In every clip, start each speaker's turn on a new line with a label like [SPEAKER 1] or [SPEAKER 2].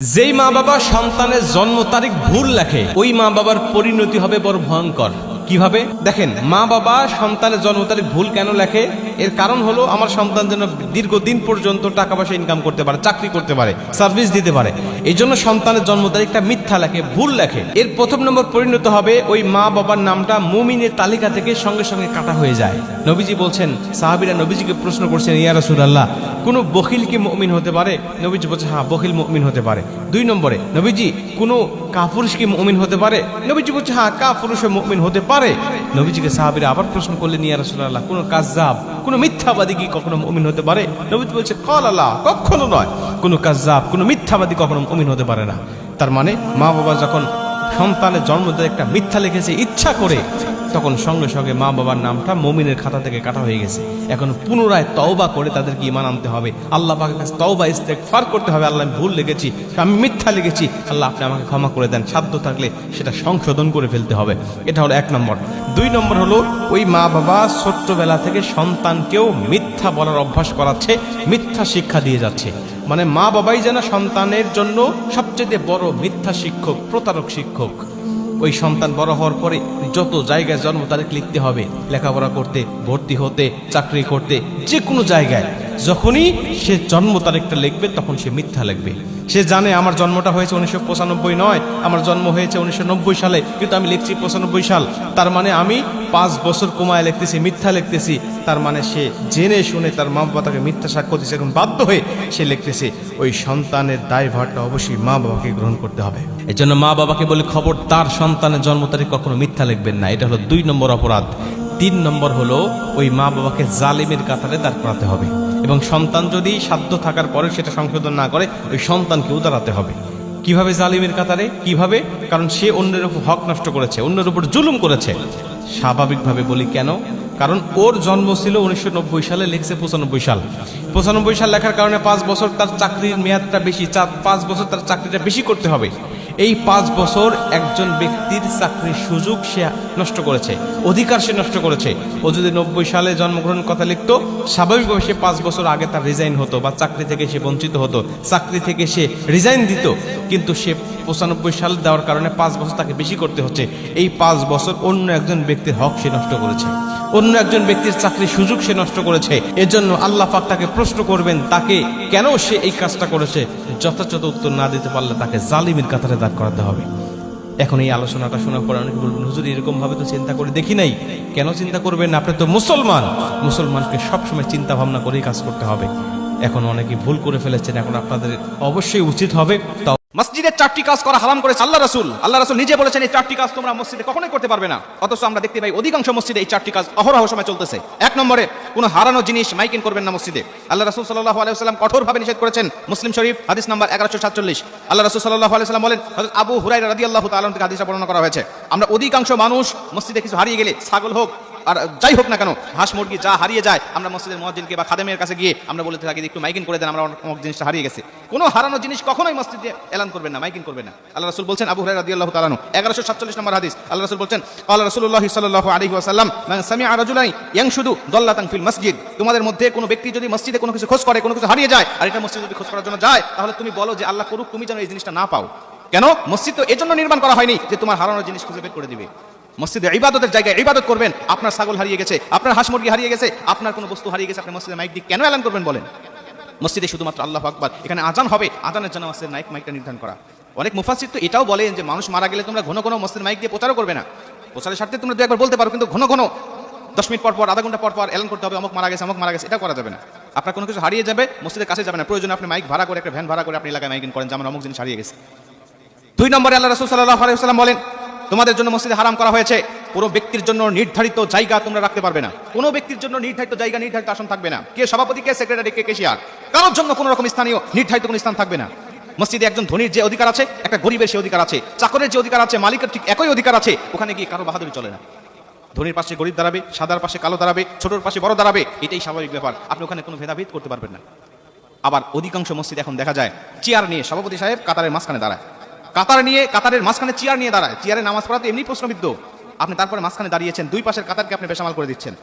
[SPEAKER 1] যেই মা বাবা সন্তানের জন্ম তারিখ ভুল লেখে, ওই মা বাবার পরিণতি হবে বড় ভয়ঙ্কর। কীভাবে? দেখেন, মা বাবা সন্তানের জন্ম তারিখ ভুল কেন লেখে? এর কারণ হলো আমার সন্তান যেন দীর্ঘদিন পর্যন্ত টাকা পয়সা ইনকাম করতে পারে, চাকরি করতে পারে সার্ভিস দিতে পারে। এই জন্য সন্তানের জন্ম তারিখটা মিথ্যা লেখে, ভুল লেখে। এর প্রথম নম্বর পরিণত হবে ওই মা বাবার নামটা মুমিনের তালিকা থেকে সঙ্গে সঙ্গে কাটা হয়ে যায়। নবীজি বলছেন, সাহাবিরা নবীজিকে প্রশ্ন করছেন, ইয়া রাসূলুল্লাহ কোনো বখিল কি মমিন হতে পারে? নবীজি বলছে হ্যাঁ বখিল মুমিন হতে পারে। দুই নম্বরে, নবীজি, কোনো কাপুরুষ কি মমিন হতে পারে? নবীজি বলছে হ্যাঁ কাপুরুষ মুমিন হতে পারে। নবীজিকে সাহাবিরা আবার প্রশ্ন করলেন, ইয়া রাসূলুল্লাহ, কোনো কাজ্জাব, কোনো মিথ্যাবাদী কি কখনো মমিন হতে পারে? নবীজি বলছে কল আল্লাহ কখনো নয়। কোনো কাজ্জাব, কোনো মিথ্যাবাদী কখনো মুমিন হতে পারে না। তার মানে মা বাবা যখন সন্তানের জন্ম দিয়ে, একটা মিথ্যা লিখেছে, ইচ্ছা করে তখন সঙ্গে সঙ্গে মা বাবার নামটা মমিনের খাতা থেকে কাটা হয়ে গেছে। এখন পুনরায় তওবা করে তাদেরকে ইমান আনতে হবে। আল্লাহ পাকের কাছে তওবা ইস্তেক ফার করতে হবে। আল্লাহ আমি ভুল লেগেছি আমি মিথ্যা লিখেছি। আল্লাহ আপনি আমাকে ক্ষমা করে দেন। সাধ্য থাকলে সেটা সংশোধন করে ফেলতে হবে। এটা হলো এক নম্বর। দুই নম্বর হলো, ওই মা বাবা ছোট্টবেলা থেকে সন্তানকেও মিথ্যা বলার অভ্যাস করাচ্ছে, মিথ্যা শিক্ষা দিয়ে যাচ্ছে। মানে মা বাবাই যেন সন্তানের জন্য সবচেয়ে বড় মিথ্যা শিক্ষক, প্রতারক শিক্ষক। ওই সন্তান বড় হওয়ার পরে যত জায়গায় জন্ম তারিখ লিখতে হবে, লেখাপড়া করতে, ভর্তি হতে, চাকরি করতে, যে কোনো জায়গায়, যখনই সে জন্ম তারিখটা লিখবে, তখন সে মিথ্যা লিখবে। সে জানে আমার জন্মটা হয়েছে উনিশশো পঁচানব্বই নয়, আমার জন্ম হয়েছে উনিশশো নব্বই সালে, কিন্তু আমি লিখছি পঁচানব্বই সাল। তার মানে আমি পাঁচ বছর কমায় লিখতেছি, মিথ্যা লিখতেছি। তার মানে সে জেনে শুনে তার মা বাবা তাকে মিথ্যা সাক্ষ্য দিচ্ছে এখন বাধ্য হয়ে সে লিখতেছে, ওই সন্তানের দায়ভারটা অবশ্যই মা বাবাকে গ্রহণ করতে হবে। এই জন্য মা বাবাকে বলে খবর তার সন্তানের জন্ম তারিখ কখনো মিথ্যা লিখবেন না। এটা হলো দুই নম্বর অপরাধ। তিন নম্বর হলো ওই মা বাবাকে জালিমের কাতারে দাঁড় করাতে হবে। এবং সন্তান যদি সাধ্য থাকার পরে সেটা সংশোধন না করে, ওই সন্তানকেও দাঁড়াতে হবে। কীভাবে জালিমের কাতারে? কীভাবে? কারণ সে অন্যের উপর হক নষ্ট করেছে, অন্যের উপর জুলুম করেছে। স্বাভাবিকভাবে বলি কেন? কারণ ওর জন্ম ছিল উনিশশো নব্বই সালে, লিখছে পঁচানব্বই সাল। পঁচানব্বই সাল লেখার কারণে পাঁচ বছর তার চাকরির মেয়াদটা বেশি, চার পাঁচ বছর তার চাকরিটা বেশি করতে হবে। এই পাঁচ বছর একজন ব্যক্তির চাকরির সুযোগ সে নষ্ট করেছে, অধিকার সে নষ্ট করেছে। ও যদি নব্বই সালে জন্মগ্রহণ কথা লিখত, স্বাভাবিকভাবে সে পাঁচ বছর আগে তার রিজাইন হতো বা চাকরি থেকে সে বঞ্চিত হতো। চাকরি থেকে সে রিজাইন দিত, কিন্তু সে পঁচানব্বই সাল দেওয়ার কারণে পাঁচ বছর তাকে বেশি করতে হচ্ছে। এই পাঁচ বছর অন্য একজন ব্যক্তির হক সে নষ্ট করেছে। অন্য একজন ব্যক্তির চাকরির সুযোগ সে নষ্ট করেছে। এজন্য আল্লাহ পাক তাকে প্রশ্ন করবেন, তাকে কেন সে এই কাজটা করেছে? যথাযথ উত্তর না দিতে পারলে তাকে জালিমের কাতারে দাঁড় করাতে হবে। এখন এই আলোচনাটা শোনার পরে অনেকে বলবেন, হুজুর, এরকম ভাবে তো চিন্তা করে দেখি নাই। কেন চিন্তা করবেন? আপনি তো মুসলমান। মুসলমানকে সবসময় চিন্তা ভাবনা করেই কাজ করতে হবে। এখন অনেকে ভুল করে ফেলেছেন। এখন আপনাদের অবশ্যই উচিত হবে
[SPEAKER 2] মসজিদের চারটি কাজ করা হারাম করেছে আল্লাহ রাসূল। আল্লাহ রাসূল নিজে বলেছেন, এই চারটি কাজ তোমরা মসজিদে কখনোই করতে পারবে না। অথচ আমরা দেখতে পাই অধিকাংশ মসজিদে এই চারটি কাজ অহরহ সময় চলতেছে। এক নম্বরে, কোনো হারানো জিনিস মাইকিন করবেন না মসজিদে। আল্লাহ রাসূল সাল্লাল্লাহু আলাইহি ওয়াসাল্লাম কঠোরভাবে নিষেধ করেছেন মুসলিম শরীফ, হাদিস নাম্বার 1147 আল্লাহ রাসূল সাল্লাল্লাহু আলাইহি ওয়াসাল্লাম বলেন আবু হুরায়রা রাদিয়াল্লাহু তাআলা থেকে হাদিসটা বর্ণনা করা হয়েছে। আমরা অধিকাংশ মানুষ মসজিদে কিছু হারিয়ে গেলে ছাগল হোক আর যাই হোক না কেন, হাঁস মুরগি যা হারিয়ে যায়, আমরা মসজিদের মসজিদকে বা খাদেমের কাছে গিয়ে আমরা বলে থাকি, একটু মাইকিন করে দেন, আমরা অমুক জিনিসটা হারিয়ে গেছে। কোনো হারানো জিনিস কখনোই মসজিদে এলান করবেন না মাইকিন করবেন না। আল্লাহ রাসূল বলছেন, আবু হুরায়রা রাদিয়াল্লাহু তাআলা এগারোশো সাতচল্লিশ নম্বর হাদিস, আল্লাহ রসুল বলছেন আল্লাহ রাসূলুল্লাহ সাল্লাল্লাহু আলাইহি ওয়াসাল্লাম, মান সামিআ রাজুলাই ইয়াংশুদু দাল্লাতান ফিল মসজিদ। তোমাদের মধ্যে কোনো ব্যক্তি যদি মসজিদে কোনো কিছু খোঁজ করে, কোনো কিছু হারিয়ে যায়, আর এটা মসজিদে যদি খোঁজ করার জন্য যায়, তাহলে তুমি বলো যে, আল্লাহ করুক, তুমি যেন এই জিনিসটা না পাও। কেন? মসজিদ তো এজন্য নির্মাণ করা হয়নি যে তোমার হারানো জিনিস খুঁজে বের করে দিবে। মসজিদে ইবাদতের জায়গায় ইবাদত করবেন, আপনার ছাগল হারিয়ে গেছে, আপনার হাঁস মুরগি হারিয়ে গেছে, আপনার কোনো বস্তু হারিয়ে গেছে, আপনি মসজিদে মাইক দিয়ে কেন এলান করবেন বলেন? মসজিদে শুধুমাত্র আল্লাহ আকবার, এখানে আজান হবে, আজানের জন্য মসজিদের নাইক মাইকটা নির্ধারণ করা। অনেক মুফাসিদ তো এটাও বলেন যে মানুষ মারা গেলে তোমরা ঘন ঘন মসজিদ মাইক দিয়ে প্রচারও করবে না। প্রচারের স্বার্থে তোমরা দু একবার বলতে পারো, কিন্তু ঘন ঘন, দশ মিনিট পর পর, আধা ঘণ্টা পর পর এলান করতে হবে, অমুক মারা গেছে, অমুক মারা গেছে এটা করা যাবে না। আপনার কোনো কিছু হারিয়ে যাবে, মসজিদের কাছে যাবে না, প্রয়োজন আপনি মাইক ভাড়া করে, একটা ভ্যান ভাড়া করে আপনি এলাকায় মাইকিং করেন যে আমার অমুক জিনিস হারিয়ে গেছে। দুই নম্বরে আল্লাহ রসুল সাল্লাহ আলাইসাল্লাম বলেন তোমাদের জন্য মসজিদে হারাম করা হয়েছে। কোনো ব্যক্তির জন্য নির্ধারিত জায়গা তোমরা রাখতে পারবে না। কোনো ব্যক্তির জন্য নির্ধারিত জায়গা, নির্ধারিত আসন থাকবে না। কে সভাপতি, কে সেক্রেটারি, কে কেশিয়ার কারোর জন্য কোনো রকম স্থানীয় নির্ধারিত কোনো স্থান থাকবে না। মসজিদে একজন ধনীর যে অধিকার আছে, একটা গরিবের সে অধিকার আছে, চাকরের যে অধিকার আছে, মালিকের ঠিক একই অধিকার আছে, ওখানে গিয়ে কারও বাহাদুরি চলে না। ধনীর পাশে গরিব দাঁড়াবে, সাদার পাশে কালো দাঁড়াবে, ছোটোর পাশে বড় দাঁড়াবে, এটাই স্বাভাবিক ব্যাপার। আপনি ওখানে কোনো ভেদাভেদ করতে পারবেন না। আবার অধিকাংশ মসজিদ এখন দেখা যায়, চেয়ার নিয়ে সভাপতি সাহেব কাতারের মাঝখানে দাঁড়ায়। কাতার নিয়ে, কাতারের মাঝখানে চেয়ার নিয়ে দাঁড়ায়। চেয়ারে নামাজ পড়া তো এমনি প্রশ্নবিদ্ধ। আপনি তারপরে মাঝখানে দাঁড়িয়েছেন, দুই পাশের কাতারকে আপনি বেসামাল করে দিচ্ছেন।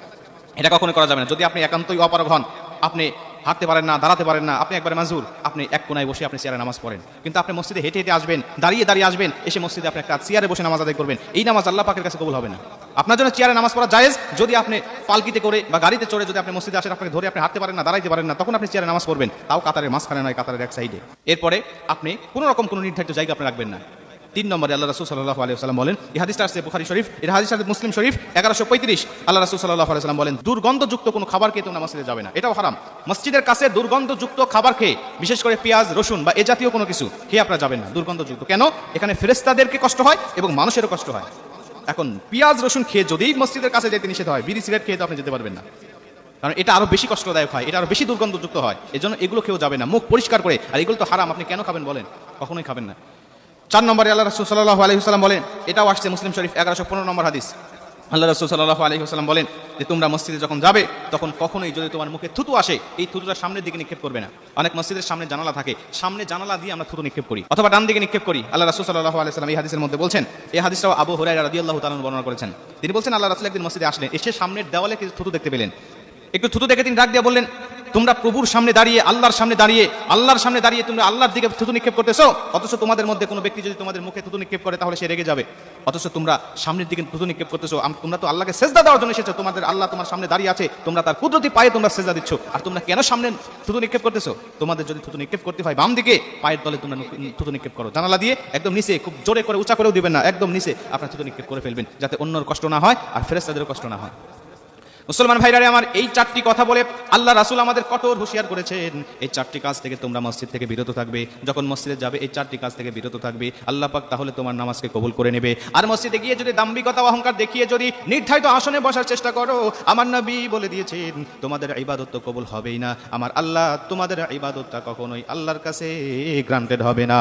[SPEAKER 2] এটা কখনো করা যাবে না। যদি আপনি একান্তই অপারগ হন, আপনি হাঁটতে পারেন না, দাঁড়াতে পারেন না, আপনি একবারে মাজুর আপনি এক কোনায় বসে আপনি চেয়ারে নামাজ পড়েন। কিন্তু আপনি মসজিদে হেঁটে হেঁটে আসবেন, দাঁড়িয়ে দাঁড়িয়ে আসবেন, এসে মসজিদে আপনি একটা চেয়ারে বসে নামাজ আদায় করবেন। এই নামাজ আল্লাহ পাকের কাছে কবুল হবে না। আপনার জন্য চেয়ারে নামাজ পড়া জায়েজ। যদি আপনি পালকিতে করে বা গাড়িতে চড়ে যদি আপনি মসজিদে আসেন, আপনাকে ধরে আপনি হাঁটতে পারেন না, দাঁড়াইতে পারেন না, তখন আপনি চেয়ারে নামাজ পড়বেন। তাও কাতারের মাঝখানে নয়, কাতারের এক সাইডে। এরপরে আপনি কোনো রকম কোনো নির্ধারিত জায়গা আপনি রাখবেন না। তিন নম্বরে আল্লাহ রাসুল সাল্লাহ আলিয়া সাল্লাম বলেন, এই হাদিসটা আসছে বুখারি শরীফ এর হাদিস আসছে মুসলিম শরীফ, এগারোশো পঁয়ত্রিশ। আল্লাহ রাসুল সাল্লাহ আলিয়া সাল্লাম বলেন, দুর্গন্ধযুক্ত কোনো খাবার খেয়ে তোমরা মসজিদে যাবে না। এটাও হারাম। মসজিদের কাছে দুর্গন্ধযুক্ত খাবার খেয়ে, বিশেষ করে পেঁয়াজ, রসুন বা এ জাতীয় কোনো কিছু খেয়ে আপনারা যাবেন না। দুর্গন্ধযুক্ত। কেন? এখানে ফেরেস্তাদেরকে কষ্ট হয় এবং মানুষেরও কষ্ট হয়। এখন পেঁয়াজ, রসুন খেয়ে যদি মসজিদের কাছে যেতে নিষেধ হয়, বিড়ি, সিগারেট খেয়ে তো আপনি যেতে পারবেন না। কারণ এটা আরও বেশি কষ্টদায়ক হয়, এটা আরও বেশি দুর্গন্ধযুক্ত হয়, এজন্য এগুলো খেয়েও যাবে না। মুখ পরিষ্কার করে, আর এগুলো তো হারাম, আপনি কেন খাবেন বলেন? কখনোই খাবেন না। চার নম্বরে আল্লাহ রসুল সাল্লাহ আলহিহাল্লাম বলেন, এটাও আসছে মুসলিম শরীফ এগারোশো পনেরো নম্বর হাদিস। আল্লাহ রসুল সাল্লাহ আলহিহাল্লাম বলেন যে তোমরা মসজিদে যখন যাবে, তখন কখনোই যদি তোমার মুখে থুতু আসে, এই থুতুটা সামনের দিকে নিক্ষেপ করবে না। অনেক মসজিদের সামনে জানালা থাকে। সামনে জানালা দিয়ে আমরা থুতু নিক্ষেপ করি অথবা ডান দিকে নিক্ষেপ করি। আল্লাহ রসুল সাল্লাহ আলাইসালাম এই হাদিসের মধ্যে বলছেন, এই হাদিসটাও আবু হরাই রাদি আল্লাহ তালন বর্ণনা করেছেন। তিনি বলছেন, আল্লাহ রসুল একদিন মসজিদে আসলেন, এসে সামনের দেওয়ালে কিছু থুতু দেখতে পেলেন। একটু থুতু দেখে তিনি ডাক দিয়ে বললেন তোমরা প্রভুর সামনে দাঁড়িয়ে, আল্লাহর সামনে দাঁড়িয়ে, আল্লাহর সামনে দাঁড়িয়ে তোমরা আল্লাহর দিকে থুতু নিক্ষেপ করতেছো? অথচ তোমাদের মধ্যে কোনো ব্যক্তি যদি তোমাদের মুখে থুতু নিক্ষেপ করে, তাহলে সে রেগে যাবে। অথচ তোমরা সামনের দিকে থুতু নিক্ষেপ করতেছো তোমরা তো আল্লাহকে সেজদা দেওয়ার জন্য এসেছ, তোমাদের আল্লাহ তোমার সামনে দাঁড়িয়ে আছে, তোমরা তার কুদরতি পায়ে তোমরা সেজদা দিচ্ছ। আর তোমরা কেন সামনে থুতু নিক্ষেপ করতেছো? তোমাদের যদি থুতু নিক্ষেপ করতে হয় বাম দিকে, পায়ের তলে তোমরা থুতু নিক্ষেপ করো। জানালা দিয়ে একদম নিচে খুব জোরে করে উঁচা করেও দিবেন না, একদম নিচে আপনার থুতু নিক্ষেপ করে ফেলবেন, যাতে অন্যর কষ্ট না হয় আর ফেরেস্তাদেরও কষ্ট না হয়। মুসলমান ভাইরারে, আমার এই চারটি কথা বলে আল্লাহ রাসুল আমাদের কঠোর হুঁশিয়ার করেছেন। এই চারটি কাজ থেকে তোমরা মসজিদ থেকে বিরত থাকবে। যখন মসজিদে যাবে, এই চারটি কাজ থেকে বিরত থাকবে। আল্লাহ পাক তাহলে তোমার নামাজকে কবুল করে নেবে। আর মসজিদে গিয়ে যদি দাম্বিকতা অহংকার দেখিয়ে যদি নির্ধারিত আসনে বসার চেষ্টা করো, আমার নবী বলে দিয়েছেন, তোমাদের ইবাদত তো কবুল হবেই না। আমার আল্লাহ, তোমাদের ইবাদতটা কখনোই আল্লাহর কাছে গ্রান্টেড হবে না।